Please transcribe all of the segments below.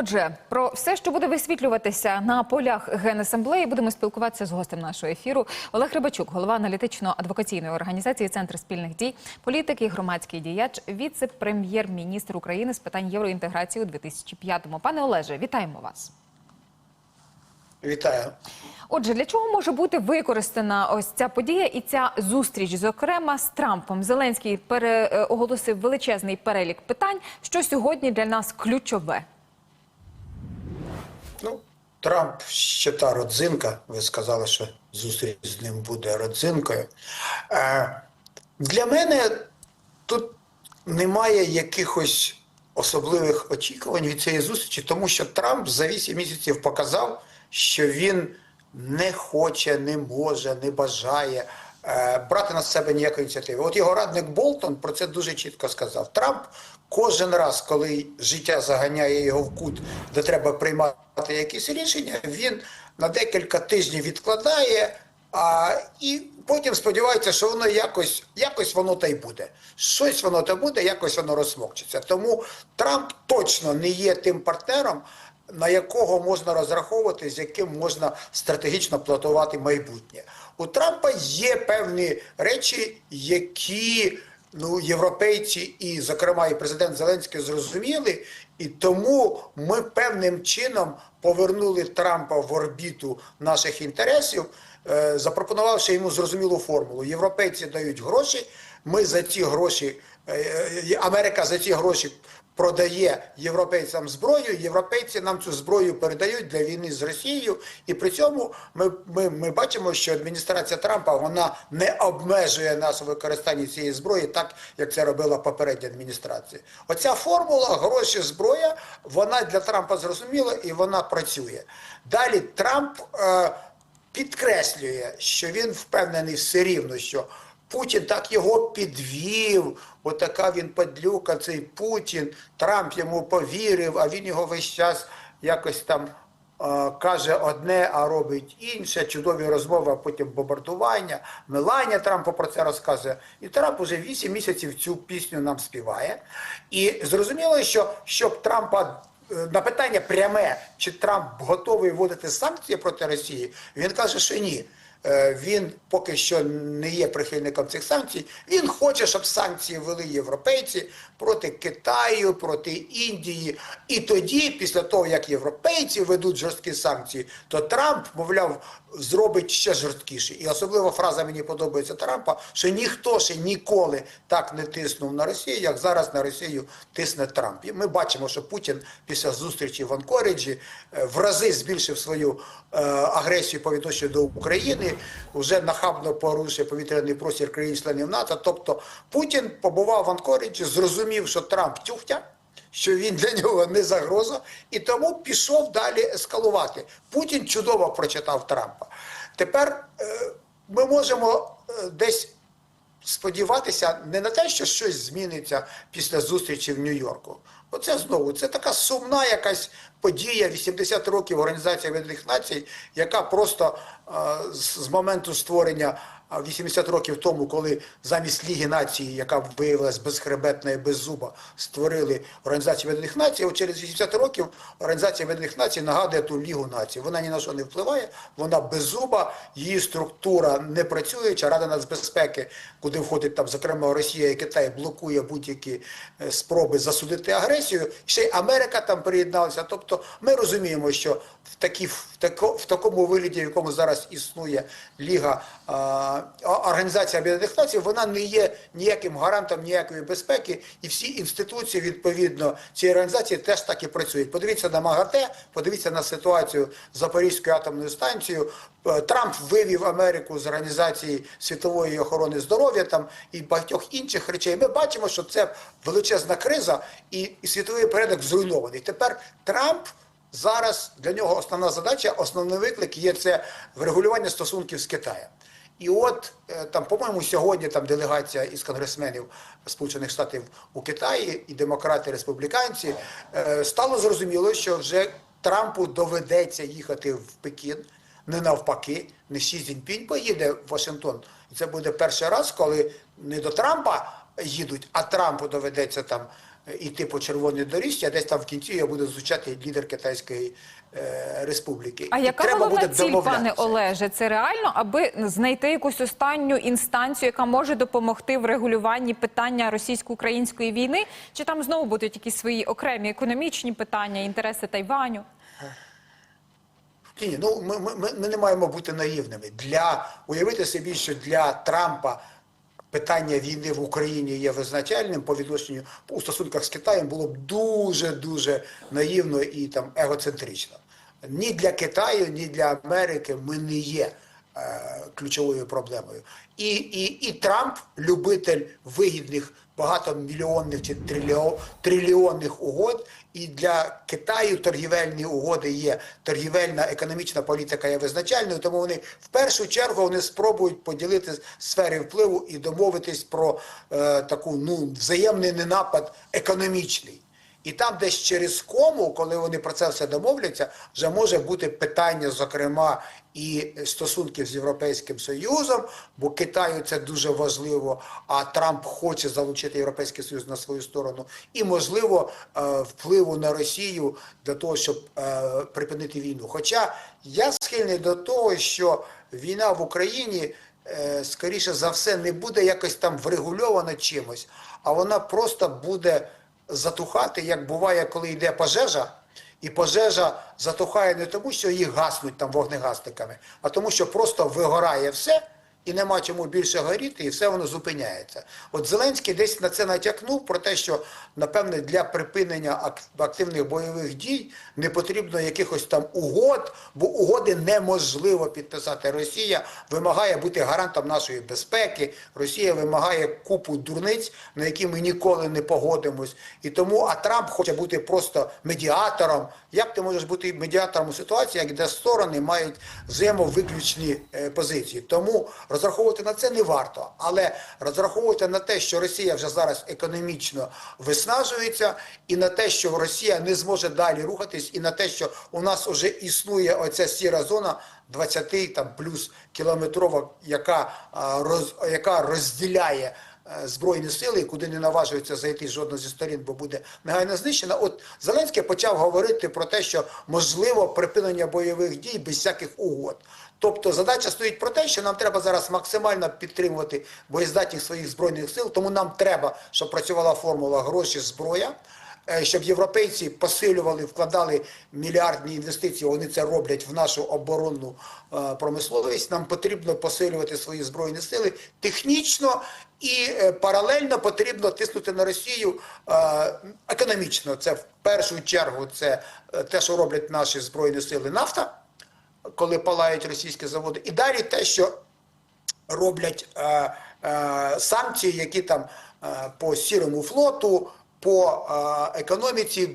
Отже, про все, що буде висвітлюватися на полях генасамблеї, будемо спілкуватися з гостем нашого ефіру. Олег Рибачук, голова аналітично-адвокаційної організації Центр спільних дій, політик і громадський діяч, віце-прем'єр-міністр України з питань євроінтеграції у 2005-му. Пане Олеже, вітаємо вас. Вітаю. Отже, для чого може бути використана ось ця подія і ця зустріч, зокрема з Трампом? Зеленський пере, е, оголосив величезний перелік питань, що сьогодні для нас ключове. Ну, Трамп ще та родзинка. Ви сказали, що зустріч з ним буде родзинкою. Е, для мене тут немає якихось особливих очікувань від цієї зустрічі, тому що Трамп за 8 місяців показав, що він не хоче, не може, не бажає брати на себе ніякої ініціативи. От його радник Болтон про це дуже чітко сказав. Трамп кожен раз, коли життя заганяє його в кут, де треба приймати якісь рішення, він на декілька тижнів відкладає. А, і потім сподівається, що воно якось, якось воно та й буде. Щось воно та буде, якось воно розсмокчиться. Тому Трамп точно не є тим партнером, на якого можна розраховувати, з яким можна стратегічно планувати майбутнє. У Трампа є певні речі, які ну, європейці і, зокрема, і президент Зеленський зрозуміли, і тому ми певним чином повернули Трампа в орбіту наших інтересів, е, запропонувавши йому зрозумілу формулу. Європейці дають гроші. Ми за ці гроші, е, е, Америка за ці гроші продає європейцям зброю. Європейці нам цю зброю передають для війни з Росією. І при цьому ми, ми, ми бачимо, що адміністрація Трампа вона не обмежує нас у використанні цієї зброї, так як це робила попередня адміністрація. Оця формула гроші, зброя, вона для Трампа зрозуміла і вона працює. Далі Трамп. Е, підкреслює, що він впевнений все рівно, що Путін так його підвів. Отака він падлюка, цей Путін. Трамп йому повірив, а він його весь час якось там е, каже одне, а робить інше. Чудові розмови, а потім бомбардування. Меланія Трампа про це розказує. І Трамп уже 8 місяців цю пісню нам співає. І зрозуміло, що щоб Трампа е, на питання пряме, чи Трамп готовий вводити санкції проти Росії, він каже, що ні. Е, Він поки що не є прихильником цих санкцій. Він хоче, щоб санкції ввели європейці проти Китаю, проти Індії. І тоді, після того як європейці ведуть жорсткі санкції, то Трамп, мовляв, зробить ще жорсткіше. І особливо фраза мені подобається Трампа, що ніхто ще ніколи так не тиснув на Росію, як зараз на Росію тисне Трамп. І ми бачимо, що Путін після зустрічі в Анкоріджі е, в рази збільшив свою е, агресію по відношенню до України, вже нахабно порушує повітряний простір країн-членів НАТО. Тобто Путін побував в Анкоріджі, зрозумів, що Трамп тюхтя що він для нього не загроза, і тому пішов далі ескалувати. Путін чудово прочитав Трампа. Тепер е, ми можемо е, десь сподіватися не на те, що щось зміниться після зустрічі в Нью-Йорку. Оце знову це така сумна якась подія 80 років Організації Об'єднаних Націй, яка просто е, з, моменту створення а 80 років тому, коли замість Ліги нації, яка виявилась безхребетна і беззуба, створили Організацію Об'єднаних Націй, от через 80 років Організація Об'єднаних Націй нагадує ту Лігу націй. Вона ні на що не впливає, вона беззуба, її структура не працююча, Рада нацбезпеки, куди входить там, зокрема, Росія і Китай, блокує будь-які е, спроби засудити агресію. Ще й Америка там приєдналася. Тобто ми розуміємо, що в, такі, в, тако, в такому вигляді, в якому зараз існує Ліга. А, Організація Об'єднаних Націй, вона не є ніяким гарантом ніякої безпеки, і всі інституції відповідно цієї організації теж так і працюють. Подивіться на МАГАТЕ, подивіться на ситуацію з Запорізькою атомною станцією. Е, Трамп вивів Америку з організації світової охорони здоров'я там і багатьох інших речей. Ми бачимо, що це величезна криза, і, і світовий порядок зруйнований. Тепер Трамп. Зараз для нього основна задача, основний виклик є це врегулювання стосунків з Китаєм. І от е, там, по-моєму, сьогодні там делегація із конгресменів Сполучених Штатів у Китаї і демократи, і республіканці е, стало зрозуміло, що вже Трампу доведеться їхати в Пекін, не навпаки, не Сі Цзіньпінь поїде в Вашингтон. І це буде перший раз, коли не до Трампа їдуть, а Трампу доведеться там йти по червоній доріжці, а десь там в кінці я буду звучати лідер Китайської е, республіки. А І яка треба головна буде ціль, пане. Олеже? Це реально, аби знайти якусь останню інстанцію, яка може допомогти в регулюванні питання російсько-української війни? Чи там знову будуть якісь свої окремі економічні питання, інтереси Тайваню? Ні, ну ми, ми- ми не маємо бути наївними. Для уявити собі, що для Трампа питання війни в Україні є визначальним по відношенню у стосунках з Китаєм було б дуже дуже наївно і там егоцентрично. Ні для Китаю, ні для Америки ми не є ключовою проблемою. І, і, і Трамп, любитель вигідних багатомільйонних чи трильйонних угод, і для Китаю торгівельні угоди є торгівельна економічна політика є визначальною, тому вони в першу чергу вони спробують поділити сфери впливу і домовитись про е, таку ну взаємний ненапад економічний. І там десь через кому, коли вони про це все домовляться, вже може бути питання, зокрема, і стосунків з Європейським Союзом, бо Китаю це дуже важливо, а Трамп хоче залучити Європейський Союз на свою сторону, і, можливо, е, впливу на Росію для того, щоб е, припинити війну. Хоча я схильний до того, що війна в Україні е, скоріше за все не буде якось там врегульована чимось, а вона просто буде затухати, як буває, коли йде пожежа, і пожежа затухає не тому, що їх гаснуть там вогнегасниками, а тому, що просто вигорає все. І нема чому більше горіти, і все воно зупиняється. От Зеленський десь на це натякнув про те, що напевне для припинення ак- активних бойових дій не потрібно якихось там угод, бо угоди неможливо підписати. Росія вимагає бути гарантом нашої безпеки. Росія вимагає купу дурниць, на які ми ніколи не погодимось. І тому а Трамп хоче бути просто медіатором. Як ти можеш бути медіатором у ситуації, як де сторони мають взаємовиключні е, позиції? Тому розраховувати на це не варто, але розраховувати на те, що Росія вже зараз економічно виснажується, і на те, що Росія не зможе далі рухатись, і на те, що у нас вже існує оця сіра зона 20 там плюс кілометрова, яка роз яка розділяє. Е, Збройні сили, куди не наважується зайти жодна зі сторін, бо буде негайно знищена. От Зеленський почав говорити про те, що можливо припинення бойових дій без всяких угод. Тобто задача стоїть про те, що нам треба зараз максимально підтримувати боєздатність своїх збройних сил, тому нам треба, щоб працювала формула гроші, зброя. е, Щоб європейці посилювали, вкладали мільярдні інвестиції, вони це роблять в нашу оборонну е, промисловість. Нам потрібно посилювати свої збройні сили технічно і е, паралельно потрібно тиснути на Росію е, економічно. Це в першу чергу це е, те, що роблять наші збройні сили нафта коли палають російські заводи, і далі те, що роблять санкції, які там по сірому флоту, по економіці,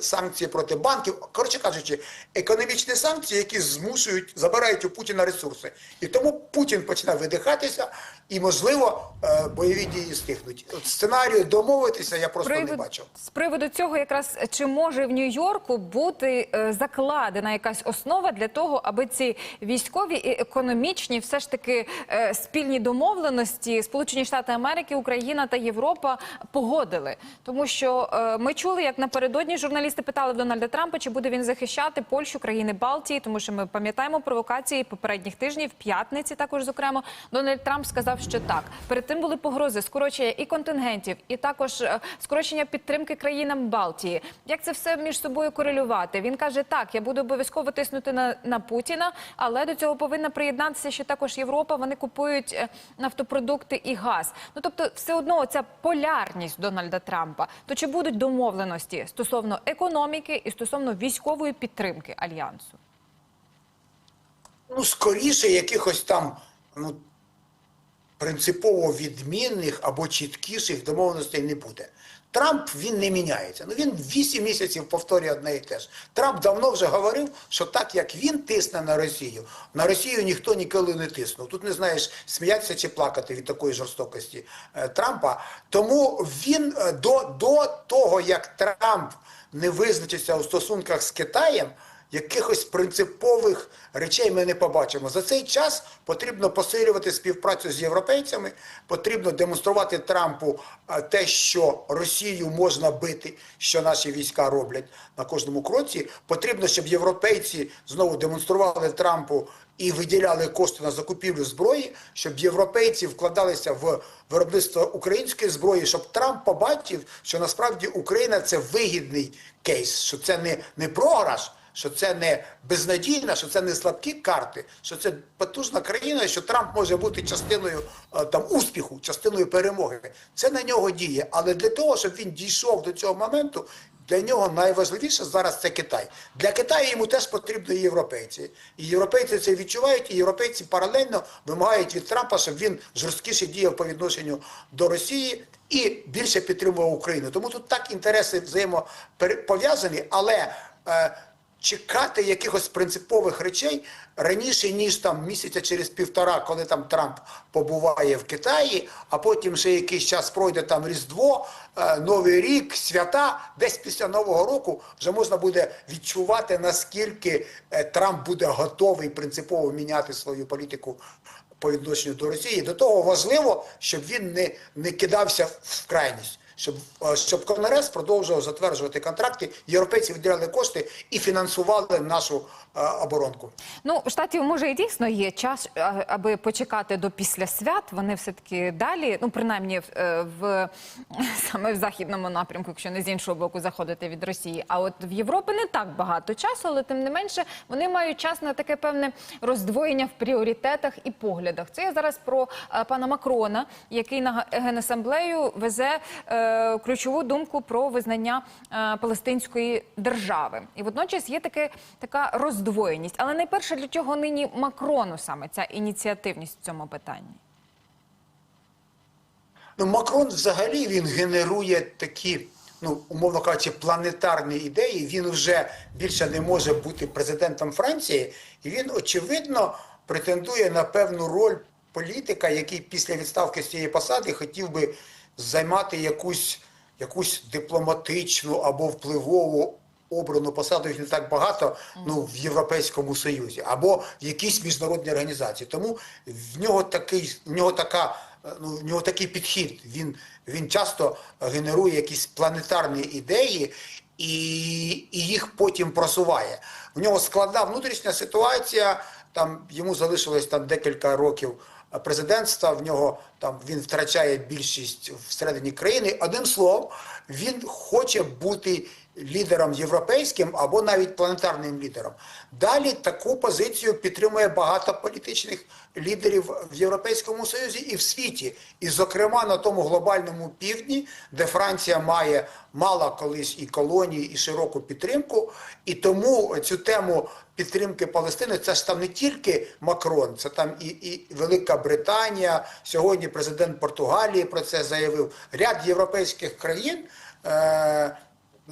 санкції проти банків. Коротше кажучи, економічні санкції, які змушують, забирають у Путіна ресурси. І тому Путін почне видихатися, і, можливо, е, бойові дії стихнуть. Сценарію домовитися я просто не бачу. З приводу цього, якраз чи може в Нью-Йорку бути е, закладена якась основа для того, аби ці військові і економічні, все ж таки е, спільні домовленості Сполучені Штати Америки, Україна та Європа погодили. Тому що е, ми чули, як напередодні журналісти питали Дональда Трампа, чи буде він захищати Польщу, країни Балтії, тому що ми пам'ятаємо провокації попередніх тижнів, п'ятниці також зокрема. Дональд Трамп сказав, що так. Перед тим були погрози скорочення і контингентів, і також е, скорочення підтримки країнам Балтії. Як це все між собою корелювати? Він каже, так, я буду обов'язково тиснути на, на Путіна, але до цього повинна приєднатися ще також Європа. Вони купують е, нафтопродукти і газ. Ну тобто, все одно ця полярність Дональда Трампа. То чи будуть домовленості стосовно економіки і стосовно військової підтримки альянсу? ну, скоріше якихось там ну, принципово відмінних або чіткіших домовленостей не буде. Трамп він не міняється. Ну він 8 місяців повторює одне і те ж. Трамп давно вже говорив, що так як він тисне на Росію, на Росію ніхто ніколи не тиснув. Тут не знаєш, сміятися чи плакати від такої жорстокості е, Трампа. Тому він е, до, до того, як Трамп не визначиться у стосунках з Китаєм, якихось принципових речей ми не побачимо. За цей час потрібно посилювати співпрацю з європейцями, потрібно демонструвати Трампу е, те, що Росію можна бити, що наші війська роблять на кожному кроці. Потрібно, щоб європейці знову демонстрували Трампу і виділяли кошти на закупівлю зброї, щоб європейці вкладалися в виробництво української зброї, щоб Трамп побачив, що насправді Україна це вигідний кейс, що це не, не програш. Що це не безнадійна, що це не слабкі карти, що це потужна країна, що Трамп може бути частиною е, там успіху, частиною перемоги. Це на нього діє. Але для того, щоб він дійшов до цього моменту, для нього найважливіше зараз це Китай. Для Китаю йому теж потрібні європейці. І європейці це відчувають, і європейці паралельно вимагають від Трампа, щоб він жорсткіше діяв по відношенню до Росії і більше підтримував Україну. Тому тут так інтереси взаємопов'язані, але. Е, чекати якихось принципових речей раніше, ніж там місяця через півтора, коли там Трамп побуває в Китаї, а потім ще якийсь час пройде там Різдво, е, Новий рік, свята, десь після Нового року вже можна буде відчувати, наскільки е, Трамп буде готовий принципово міняти свою політику по відношенню до Росії. До того важливо, щоб він не, не кидався в крайність щоб, е, щоб Конгрес продовжував затверджувати контракти, європейці виділяли кошти і фінансували нашу е, оборонку. Ну, штатів може і дійсно є час, аби почекати до після свят. Вони все таки далі, ну принаймні в, е, в саме в західному напрямку, якщо не з іншого боку заходити від Росії. А от в Європі не так багато часу, але тим не менше вони мають час на таке певне роздвоєння в пріоритетах і поглядах. Це я зараз про е, пана Макрона, який на генасамблею везе е, ключову думку про визнання е, палестинської держави. І водночас є таке така роздвоєність. Але найперше для чого нині Макрону саме ця ініціативність в цьому питанні? Ну, Макрон взагалі він генерує такі, ну, умовно кажучи, планетарні ідеї. Він вже більше не може бути президентом Франції, і він, очевидно, претендує на певну роль політика, який після відставки з цієї посади хотів би займати якусь, якусь дипломатичну або впливову. Обрану посаду не так багато ну, в Європейському Союзі або в якійсь міжнародній організації. Тому в нього такий, в нього така, ну, в нього такий підхід. Він, він часто генерує якісь планетарні ідеї і, і їх потім просуває. В нього складна внутрішня ситуація. Там йому залишилось там декілька років президентства. В нього там він втрачає більшість всередині країни. Одним словом, він хоче бути лідером європейським або навіть планетарним лідером. Далі таку позицію підтримує багато політичних лідерів в Європейському Союзі і в світі, і, зокрема, на тому глобальному півдні, де Франція має мала колись і колонії, і широку підтримку. І тому цю тему підтримки Палестини це ж там не тільки Макрон, це там і, і Велика Британія. Сьогодні президент Португалії про це заявив. Ряд європейських країн. Е-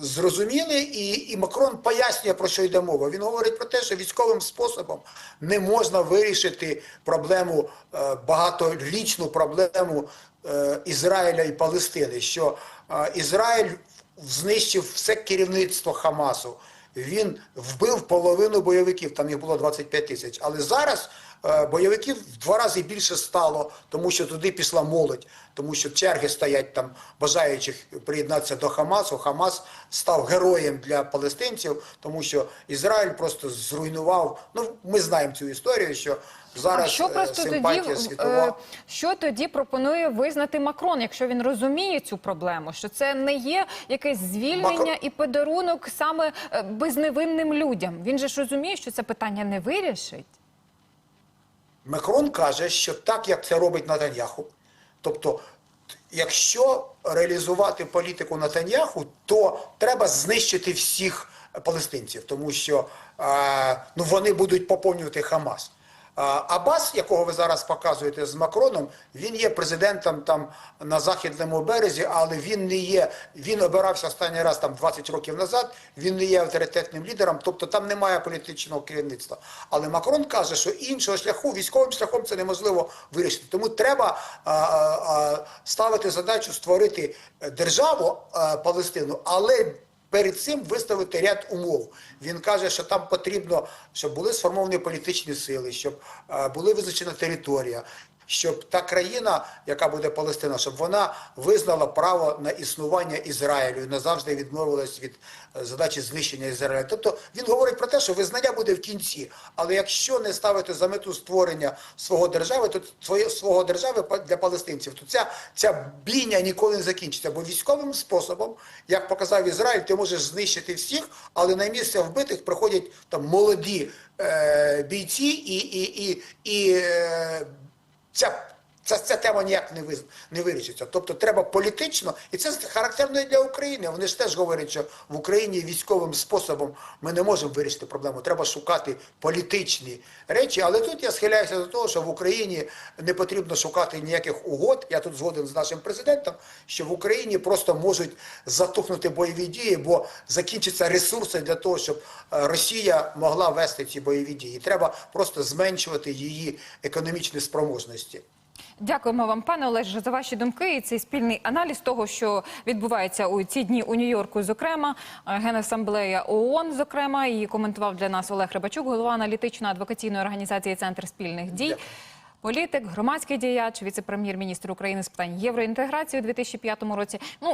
Зрозуміли, і, і Макрон пояснює, про що йде мова. Він говорить про те, що військовим способом не можна вирішити проблему, е, багаторічну проблему е, Ізраїля і Палестини. Що е, Ізраїль знищив все керівництво Хамасу. Він вбив половину бойовиків, там їх було 25 тисяч. Але зараз бойовиків в два рази більше стало, тому що туди пішла молодь, тому що черги стоять там бажаючих приєднатися до Хамасу. Хамас став героєм для палестинців, тому що Ізраїль просто зруйнував. Ну, ми знаємо цю історію, що зараз а що е, просто тоді симпатія е, світова. що тоді пропонує визнати Макрон, якщо він розуміє цю проблему, що це не є якесь звільнення Макрон- і подарунок саме е, безневинним людям. Він же ж розуміє, що це питання не вирішить. Макрон каже, що так, як це робить Натаньяху, тобто, якщо реалізувати політику Натаньяху, то треба знищити всіх палестинців, тому що е, ну, вони будуть поповнювати Хамас. Абас, якого ви зараз показуєте з Макроном, він є президентом там на західному березі, але він не є. Він обирався останній раз там 20 років назад. Він не є авторитетним лідером, тобто там немає політичного керівництва. Але Макрон каже, що іншого шляху військовим шляхом це неможливо вирішити. Тому треба а, а, ставити задачу створити державу а, Палестину, але перед цим виставити ряд умов. Він каже, що там потрібно, щоб були сформовані політичні сили, щоб були була визначена територія. Щоб та країна, яка буде Палестина, щоб вона визнала право на існування Ізраїлю і назавжди відмовилась від е, задачі знищення Ізраїля. Тобто він говорить про те, що визнання буде в кінці. Але якщо не ставити за мету створення свого держави, то своє свого держави для палестинців, то ця, ця бійня ніколи не закінчиться. Бо військовим способом, як показав Ізраїль, ти можеш знищити всіх, але на місце вбитих приходять там молоді е, бійці і, і, і, і е, ця, ця, ця тема ніяк не, виз, не вирішиться. Тобто треба політично, і це характерно і для України. Вони ж теж говорять, що в Україні військовим способом ми не можемо вирішити проблему. Треба шукати політичні речі. Але тут я схиляюся до того, що в Україні не потрібно шукати ніяких угод. Я тут згоден з нашим президентом, що в Україні просто можуть затухнути бойові дії, бо закінчаться ресурси для того, щоб е, Росія могла вести ці бойові дії. Треба просто зменшувати її економічні спроможності. Дякуємо вам, пане Олеже, за ваші думки і цей спільний аналіз того, що відбувається у ці дні у Нью-Йорку. Зокрема, Е, Генасамблея ООН, зокрема, і коментував для нас Олег Рибачук, голова аналітично-адвокаційної організації Центр спільних дій. Політик, громадський діяч, віце-прем'єр-міністр України з питань євроінтеграції у 2005 році. Ну